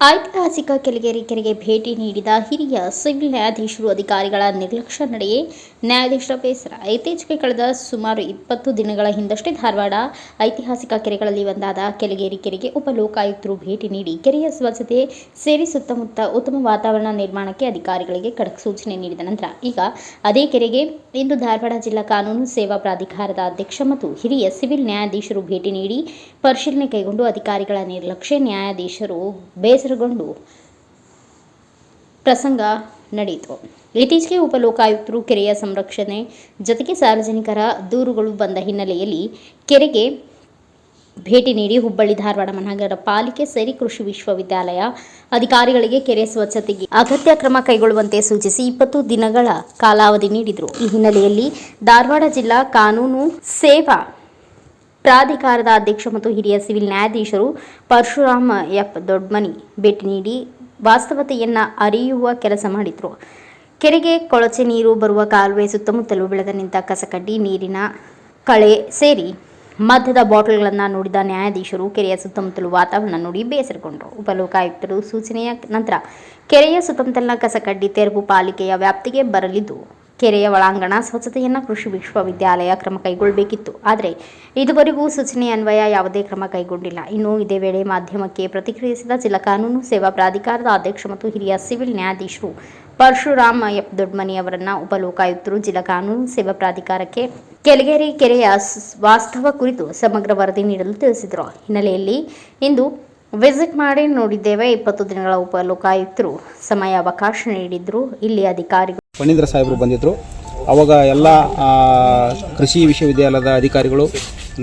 ಐತಿಹಾಸಿಕ ಕೆಳಗೇರಿ ಕೆರೆಗೆ ಭೇಟಿ ನೀಡಿದ ಹಿರಿಯ ಸಿವಿಲ್ ನ್ಯಾಯಾಧೀಶರು ಅಧಿಕಾರಿಗಳ ನಿರ್ಲಕ್ಷ್ಯ ನಡೆಯೇ ನ್ಯಾಯಾಧೀಶರ ಬೇಸರ. ಇತ್ತೀಚೆಗೆ ಕಳೆದ ಸುಮಾರು ಇಪ್ಪತ್ತು ದಿನಗಳ ಹಿಂದಷ್ಟೇ ಧಾರವಾಡ ಐತಿಹಾಸಿಕ ಕೆರೆಗಳಲ್ಲಿ ಒಂದಾದ ಕೆಳಗೇರಿ ಕೆರೆಗೆ ಉಪಲೋಕಾಯುಕ್ತರು ಭೇಟಿ ನೀಡಿ ಕೆರೆಯ ಸ್ವಚ್ಛತೆ ಸೇರಿ ಸುತ್ತಮುತ್ತ ಉತ್ತಮ ವಾತಾವರಣ ನಿರ್ಮಾಣಕ್ಕೆ ಅಧಿಕಾರಿಗಳಿಗೆ ಖಡಕ್ ಸೂಚನೆ ನೀಡಿದ ನಂತರ ಈಗ ಅದೇ ಕೆರೆಗೆ ಇಂದು ಧಾರವಾಡ ಜಿಲ್ಲಾ ಕಾನೂನು ಸೇವಾ ಪ್ರಾಧಿಕಾರದ ಅಧ್ಯಕ್ಷ ಮತ್ತು ಹಿರಿಯ ಸಿವಿಲ್ ನ್ಯಾಯಾಧೀಶರು ಭೇಟಿ ನೀಡಿ ಪರಿಶೀಲನೆ ಕೈಗೊಂಡು ಅಧಿಕಾರಿಗಳ ನಿರ್ಲಕ್ಷ್ಯ ನ್ಯಾಯಾಧೀಶರು ಬೇಸರಗೊಂಡು ಪ್ರಸಂಗ ನಡೆಯಿತು ಇತ್ತೀಚೆಗೆ ಉಪಲೋಕಾಯುಕ್ತರು ಕೆರೆಯ ಸಂರಕ್ಷಣೆ ಜೊತೆಗೆ ಸಾರ್ವಜನಿಕರ ದೂರುಗಳು ಬಂದ ಹಿನ್ನೆಲೆಯಲ್ಲಿ ಕೆರೆಗೆ ಭೇಟಿ ನೀಡಿ ಹುಬ್ಬಳ್ಳಿ ಧಾರವಾಡ ಮಹಾನಗರ ಪಾಲಿಕೆ ಸೇರಿ ಕೃಷಿ ವಿಶ್ವವಿದ್ಯಾಲಯ ಅಧಿಕಾರಿಗಳಿಗೆ ಕೆರೆ ಸ್ವಚ್ಛತೆಗೆ ಅಗತ್ಯ ಕ್ರಮ ಕೈಗೊಳ್ಳುವಂತೆ ಸೂಚಿಸಿ ಇಪ್ಪತ್ತು ದಿನಗಳ ಕಾಲಾವಧಿ ನೀಡಿದರು. ಈ ಹಿನ್ನೆಲೆಯಲ್ಲಿ ಧಾರವಾಡ ಜಿಲ್ಲಾ ಕಾನೂನು ಸೇವಾ ಪ್ರಾಧಿಕಾರದ ಅಧ್ಯಕ್ಷ ಮತ್ತು ಹಿರಿಯ ಸಿವಿಲ್ ನ್ಯಾಯಾಧೀಶರು ಪರಶುರಾಮ ಎಫ್. ದೊಡ್ಮನಿ ಭೇಟಿ ನೀಡಿ ವಾಸ್ತವತೆಯನ್ನು ಅರಿಯುವ ಕೆಲಸ ಮಾಡಿದರು. ಕೆರೆಗೆ ಕೊಳಚೆ ನೀರು ಬರುವ ಕಾಲುವೆ ಸುತ್ತಮುತ್ತಲು ಬೆಳೆದ ನಿಂತ ಕಸಕಡ್ಡಿ, ನೀರಿನ ಕಳೆ ಸೇರಿ ಮದ್ಯದ ಬಾಟಲ್ಗಳನ್ನು ನೋಡಿದ ನ್ಯಾಯಾಧೀಶರು ಕೆರೆಯ ಸುತ್ತಮುತ್ತಲು ವಾತಾವರಣ ನೋಡಿ ಬೇಸರಗೊಂಡರು. ಉಪಲೋಕಾಯುಕ್ತರು ಸೂಚನೆಯ ನಂತರ, ಕೆರೆಯ ಸುತ್ತಮುತ್ತಲಿನ ಕಸಕಡ್ಡಿ, ತೆರವು ಪಾಲಿಕೆಯ ವ್ಯಾಪ್ತಿಗೆ ಬರಲಿದ್ದು ಕೆರೆಯ ಒಳಾಂಗಣ ಸ್ವಚ್ಛತೆಯನ್ನು ಕೃಷಿ ವಿಶ್ವವಿದ್ಯಾಲಯ ಕ್ರಮ ಕೈಗೊಳ್ಳಬೇಕಿತ್ತು ಆದರೆ ಇದುವರೆಗೂ ಸೂಚನೆ ಅನ್ವಯ ಯಾವುದೇ ಕ್ರಮ ಕೈಗೊಂಡಿಲ್ಲ. ಇನ್ನು ಇದೇ ವೇಳೆ ಮಾಧ್ಯಮಕ್ಕೆ ಪ್ರತಿಕ್ರಿಯಿಸಿದ ಜಿಲ್ಲಾ ಕಾನೂನು ಸೇವಾ ಪ್ರಾಧಿಕಾರದ ಅಧ್ಯಕ್ಷ ಮತ್ತು ಹಿರಿಯ ಸಿವಿಲ್ ನ್ಯಾಯಾಧೀಶರು ಪರಶುರಾಮ ಎಫ್. ದೊಡ್ಮನಿ ಅವರನ್ನ ಉಪಲೋಕಾಯುಕ್ತರು ಜಿಲ್ಲಾ ಕಾನೂನು ಸೇವಾ ಪ್ರಾಧಿಕಾರಕ್ಕೆ ಕೆಳಗೇರಿ ಕೆರೆಯ ವಾಸ್ತವ ಕುರಿತು ಸಮಗ್ರ ವರದಿ ನೀಡಲು ತಿಳಿಸಿದರು. ಹಿನ್ನೆಲೆಯಲ್ಲಿ ಇಂದು ವಿಸಿಟ್ ಮಾಡಿ ನೋಡಿದ್ದೇವೆ. ಇಪ್ಪತ್ತು ದಿನಗಳ ಉಪಲೋಕಾಯಿತ್ರು ಸಮಯ ಅವಕಾಶ ನೀಡಿದ್ರು. ಇಲ್ಲಿ ಅಧಿಕಾರಿಗಳು ಫಣೀಂದ್ರ ಸಾಹೇಬರು ಬಂದಿದ್ರು. ಅವಾಗ ಎಲ್ಲ ಕೃಷಿ ವಿಶ್ವವಿದ್ಯಾಲಯದ ಅಧಿಕಾರಿಗಳು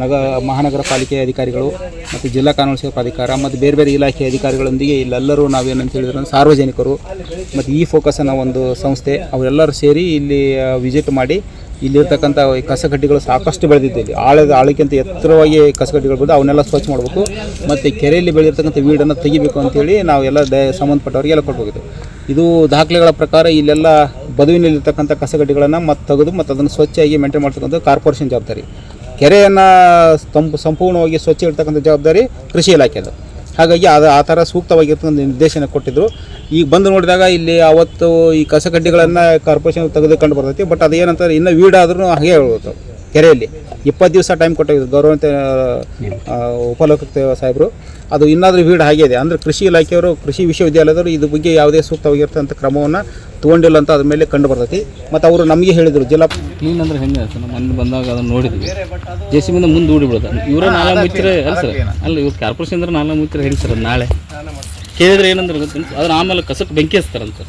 ನಗ ಮಹಾನಗರ ಪಾಲಿಕೆ ಅಧಿಕಾರಿಗಳು ಮತ್ತು ಜಿಲ್ಲಾ ಕಾನೂನು ಸೇವಾ ಪ್ರಾಧಿಕಾರ ಮತ್ತು ಬೇರೆ ಬೇರೆ ಇಲಾಖೆ ಅಧಿಕಾರಿಗಳೊಂದಿಗೆ ಇಲ್ಲೆಲ್ಲರೂ ನಾವೇನಂತ ಹೇಳಿದ್ರೆ ಸಾರ್ವಜನಿಕರು ಮತ್ತು ಈ ಫೋಕಸ್ ಅನ್ನೋ ಒಂದು ಸಂಸ್ಥೆ ಅವರೆಲ್ಲರೂ ಸೇರಿ ಇಲ್ಲಿ ವಿಸಿಟ್ ಮಾಡಿ ಇಲ್ಲಿರ್ತಕ್ಕಂಥ ಈ ಕಸಕಡ್ಡಿಗಳು ಸಾಕಷ್ಟು ಬೆಳೆದಿದ್ದೆ ಇಲ್ಲಿ. ಆಳದ ಆಳಕ್ಕಿಂತ ಎತ್ತರವಾಗಿ ಕಸಗಡ್ಡಿಗಳು ಬಂದು ಅವನ್ನೆಲ್ಲ ಸ್ವಚ್ಛ ಮಾಡಬೇಕು ಮತ್ತು ಕೆರೆಯಲ್ಲಿ ಬೆಳೆದಿರ್ತಕ್ಕಂಥ ವೀಡನ್ನು ತೆಗಿಬೇಕು ಅಂತೇಳಿ ನಾವೆಲ್ಲ ದ ಸಂಬಂಧಪಟ್ಟವರಿಗೆಲ್ಲ ಕೊಟ್ಬೋಗಿದ್ದು ಇದು ದಾಖಲೆಗಳ ಪ್ರಕಾರ ಇಲ್ಲೆಲ್ಲ ಬದುವಿನಲ್ಲಿರ್ತಕ್ಕಂಥ ಕಸಗಡ್ಡಿಗಳನ್ನು ಮತ್ತು ತೆಗೆದು ಮತ್ತು ಅದನ್ನು ಸ್ವಚ್ಛವಾಗಿ ಮೇಂಟೈನ್ ಮಾಡ್ತಕ್ಕಂಥ ಕಾರ್ಪೊರೇಷನ್ ಜವಾಬ್ದಾರಿ. ಕೆರೆಯನ್ನು ತಂಪು ಸಂಪೂರ್ಣವಾಗಿ ಸ್ವಚ್ಛ ಇಡ್ತಕ್ಕಂಥ ಜವಾಬ್ದಾರಿ ಕೃಷಿ ಇಲಾಖೆದು ಹಾಗಾಗಿ ಅದು ಆ ಥರ ಸೂಕ್ತವಾಗಿರ್ತಕ್ಕಂಥ ನಿರ್ದೇಶನ ಕೊಟ್ಟಿದ್ದರು ಈಗ ಬಂದು ನೋಡಿದಾಗ ಇಲ್ಲಿ ಅವತ್ತು ಈ ಕಸಕಡ್ಡಿಗಳನ್ನು ಕಾರ್ಪೊರೇಷನ್ ತೆಗೆದುಕೊಂಡು ಬರ್ತೈತಿ, ಬಟ್ ಅದೇನಂತಾರೆ ಇನ್ನೂ ವೀಡಾದ್ರೂ ಹಾಗೆ ಹೇಳ್ಬೋದು. ಕೆರೆಯಲ್ಲಿ. ಇಪ್ಪತ್ತು ದಿವಸ ಟೈಮ್ ಕೊಟ್ಟಿದ್ದು ಗೌರವಂತ ಉಪಲೋಕಾಯುಕ್ತ ಸಾಹೇಬರು. ಅದು ಇನ್ನಾದರೂ ವೀಡ್ ಹಾಗೆ ಇದೆ. ಅಂದರೆ ಕೃಷಿ ಇಲಾಖೆಯವರು ಕೃಷಿ ವಿಶ್ವವಿದ್ಯಾಲಯದವರು ಇದು ಬಗ್ಗೆ ಯಾವುದೇ ಸೂಕ್ತವಾಗಿರ್ತಂಥ ಕ್ರಮವನ್ನು ತೊಗೊಂಡಿಲ್ಲ ಅಂತ ಅದ್ರ ಮೇಲೆ ಕಂಡು ಬರ್ತೈತಿ. ಮತ್ತು ಅವರು ನಮಗೆ ಹೇಳಿದರು ಜಿಲ್ಲಾ ಕ್ಲೀನ್ ಅಂದ್ರೆ ಹೆಂಗೆ? ಸರ್ ನಮ್ಮ ಮೊನ್ನೆ ಬಂದಾಗ ಅದನ್ನ ನೋಡಿದ್ವಿ. ಜೆ ಸಿ ಬಿಂದ ಮುಂದೆ ಊಡಿಬಿಡೋದು ಇವರು ಇವರ ನಾಲ ಮುಚ್ಚಿರೆ ಅಲ್ಲ ಸರ್? ಅಲ್ಲ ಇವ್ರು ಕಾರ್ಪೊರೇಷನ್ ಅಂದ್ರೆ ನಾಲ್ಕು ಮಿತ್ರ ಹೇಳಿ ಸರ್ ನಾಳೆ. ಕೇಳಿದ್ರೆ ಏನಂದ್ರೆ ಗೊತ್ತಿಲ್ಲ ಅದ್ರ ಆಮೇಲೆ ಕಸಕ್ಕೆ ಬೆಂಕಿ ಹಚ್ತಾರಂತ.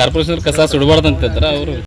ಕಾರ್ಪೊರೇಷನ್ ಕಸ ಸುಡಬಾರ್ದು ಅಂತ ಹೇಳ್ತಾರೆ ಅವರು